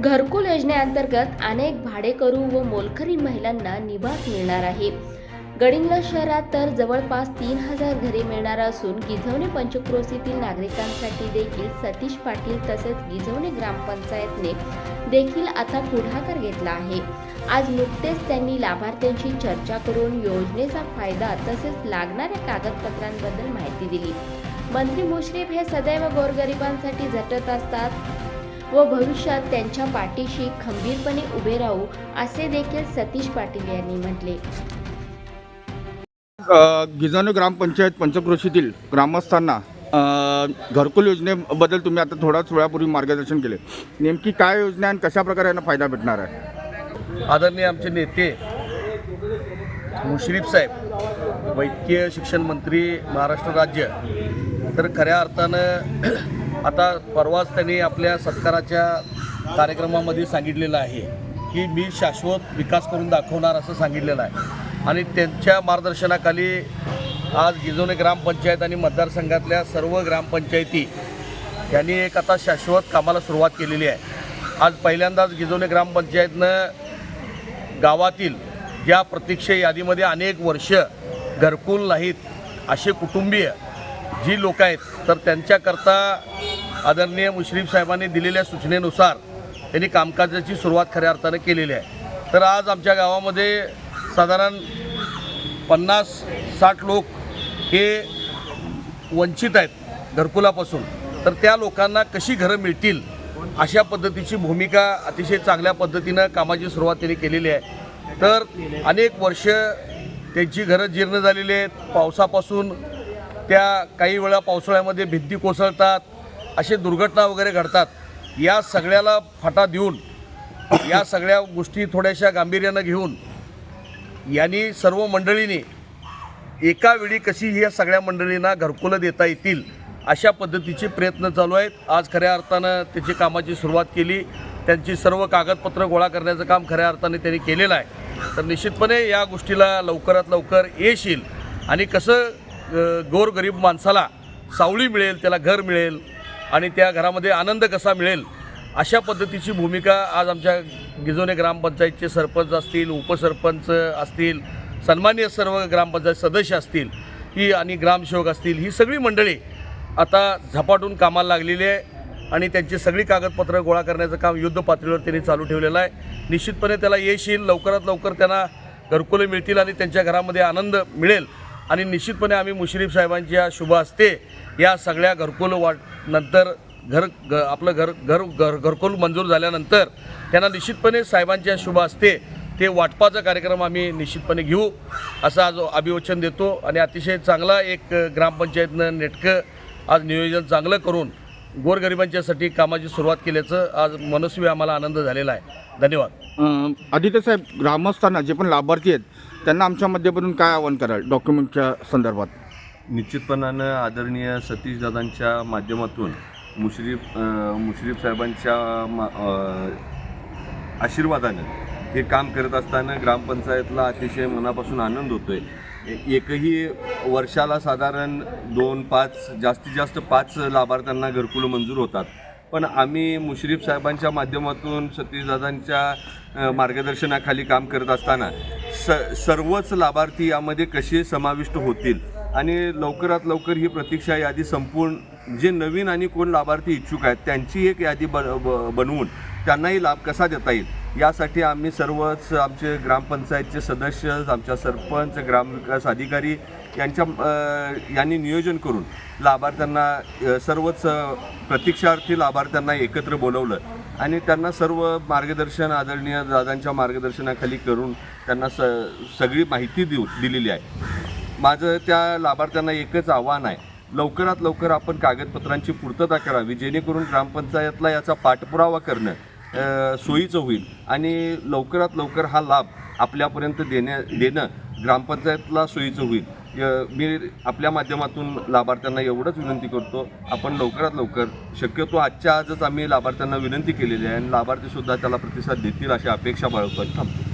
घरकुल योजनेअंतर्गत अनेक भाडेकरू व मोलकरी महिलांना निवास मिळणार आहे. गडिंगला शहरात तर जवळपास तीन हजार घरे मिळणार असून गिझवणे पंचक्रोशीतील नागरिकांसाठी देखील सतीश पाटील तसेच गिझवणे ग्रामपंचायतने देखील आता पुढाकार घेतला आहे. आज नुकतेच त्यांनी लाभार्थ्यांशी चर्चा करून योजनेचा फायदा तसेच लागणाऱ्या कागदपत्रांबद्दल माहिती दिली. मंत्री मुश्रीफ हे सदैव गोरगरिबांसाठी झटत असतात. व भविष्यात त्यांच्या पाठीशी खंबीरपणे उभे राहू असे देखील सतीश पाटील यांनी म्हटले. गिजानो ग्रामपंचायत पंचक्रोशीतील ग्रामस्थांना घरकुल योजनेबद्दल तुम्ही आता थोड्याच वेळापूर्वी मार्गदर्शन केले. नेमकी काय योजना आणि कशा प्रकारे यांना फायदा भेटणार आहे? आदरणीय आमचे नेते मुश्रीफ साहेब वैद्यकीय शिक्षण मंत्री महाराष्ट्र राज्य तर खऱ्या अर्थानं आता परवाच त्यांनी आपल्या सत्काराच्या कार्यक्रमामध्ये सांगितलेलं आहे की मी शाश्वत विकास करून दाखवणार असं सांगितलेलं आहे. आणि त्यांच्या मार्गदर्शनाखाली आज गिजोने ग्रामपंचायत आणि मतदारसंघातल्या सर्व ग्रामपंचायती यांनी एक आता शाश्वत कामाला सुरुवात केलेली आहे. आज पहिल्यांदाच गिजोने ग्रामपंचायतनं गावातील ज्या प्रतीक्षा यादीमध्ये अनेक वर्ष घरकुल नाहीत असे कुटुंबीय जी लोक आहेत तर त्यांच्याकरता आदरणीय मुश्रीफ साहेबांनी दिलेल्या सूचनेनुसार त्यांनी कामकाजाची सुरुवात खऱ्या अर्थानं केलेली आहे. तर आज आमच्या गावामध्ये साधारण पन्नास साठ लोक हे वंचित आहेत घरकुलापासून. तर त्या लोकांना कशी घरं मिळतील अशा पद्धतीची भूमिका अतिशय चांगल्या पद्धतीनं कामाची सुरुवात त्यांनी केलेली आहे. तर अनेक वर्ष त्यांची घरं जीर्ण झालेली आहेत. पावसापासून त्या काही वेळा पावसाळ्यामध्ये भिंती कोसळतात. असे दुर्घटना वगैरे घडतात या सगळ्याला फाटा देऊन या सगळ्या गोष्टी थोड्याशा गांभीर्यानं घेऊन यांनी सर्व मंडळींनी एका वेळी कशी ह्या सगळ्या मंडळींना घरकुलं देता येतील अशा पद्धतीचे प्रयत्न चालू आहेत. आज खऱ्या अर्थानं त्याची कामाची सुरुवात केली. त्यांची सर्व कागदपत्र गोळा करण्याचं काम खऱ्या अर्थाने त्यांनी केलेलं आहे. तर निश्चितपणे या गोष्टीला लवकरात लवकर येशील. आणि कसं गोरगरीब माणसाला सावली मिळेल त्याला घर मिळेल आणि त्या घरामध्ये आनंद कसा मिळेल अशा पद्धतीची भूमिका आज आमच्या गिजोने ग्रामपंचायतचे सरपंच असतील उपसरपंच असतील सन्मान्य सर्व ग्रामपंचायत सदस्य असतील ही आणि ग्रामसेवक असतील ही सगळी मंडळी आता झपाटून कामाला लागलेली आहे आणि त्यांची सगळी कागदपत्रं गोळा करण्याचं काम युद्ध पातळीवर त्यांनी चालू ठेवलेलं आहे. निश्चितपणे त्याला यश येईल लवकरात लवकर त्यांना घरकुले मिळतील आणि त्यांच्या घरामध्ये आनंद मिळेल. आणि निश्चितपणे आम्ही मुश्रीफ साहेबांच्या शुभ असते या सगळ्या घरकुल वाट नंतर घर ग आपलं घर घर घर घरकुल मंजूर झाल्यानंतर त्यांना निश्चितपणे साहेबांच्या शुभ असते ते वाटपाचा कार्यक्रम आम्ही निश्चितपणे घेऊ असं आज अभिवचन देतो. आणि अतिशय चांगला एक ग्रामपंचायतनं नेटकं आज नियोजन चांगलं करून गोरगरिबांच्यासाठी कामाची सुरुवात केल्याचं आज मनस्वी आम्हाला आनंद झालेला आहे. धन्यवाद. अ, आदित्य साहेब ग्रामस्थांना जे पण लाभार्थी आहेत त्यांना आमच्या माध्यमातून काय आवाहन कराल डॉक्युमेंटच्या संदर्भात? निश्चितपणानं आदरणीय सतीशदादांच्या माध्यमातून मुश्रीफ अ, मुश्रीफ साहेबांच्या मा अ, आशीर्वादानं हे काम करत असताना ग्रामपंचायतला अतिशय मनापासून आनंद होतो आहे एकही वर्षाला साधारण दोन पाच जास्तीत जास्त पाच लाभार्थ्यांना घरकुलं मंजूर होतात. पण आम्ही मुश्रीफ साहेबांच्या माध्यमातून सतीशदादांच्या मार्गदर्शनाखाली काम करत असताना स सर्वच लाभार्थी यामध्ये कसे समाविष्ट होतील आणि लवकरात लवकर ही प्रतीक्षा यादी संपूर्ण जे नवीन आणि कोण लाभार्थी इच्छुक आहेत त्यांची एक यादी ब ब- बनवून त्यांनाही लाभ कसा देता येईल? यासाठी आम्ही सर्वच आमचे ग्रामपंचायतचे सदस्य आमच्या सरपंच ग्रामविकास अधिकारी यांच्या यांनी नियोजन करून लाभार्थ्यांना सर्वच प्रतीक्षार्थी लाभार्थ्यांना एकत्र बोलवलं आणि त्यांना सर्व मार्गदर्शन आदरणीय दादांच्या मार्गदर्शनाखाली करून त्यांना स सगळी माहिती देऊ दिलेली आहे. माझं त्या लाभार्थ्यांना एकच आव्हान आहे. लवकरात लवकर आपण कागदपत्रांची पूर्तता करावी जेणेकरून ग्रामपंचायतला याचा पाठपुरावा करणं सोयीचं होईल. आणि लवकरात लवकर हा लाभ आपल्यापर्यंत देण्या देणं ग्रामपंचायतला सोयीचं होईल. य- मी आपल्या माध्यमातून लाभार्थ्यांना एवढंच विनंती करतो आपण लवकरात लवकर शक्यतो आजच्या आजच आम्ही लाभार्थ्यांना विनंती केलेली आहे आणि लाभार्थीसुद्धा त्याला प्रतिसाद देतील अशी अपेक्षा बाळगतो थांबतो.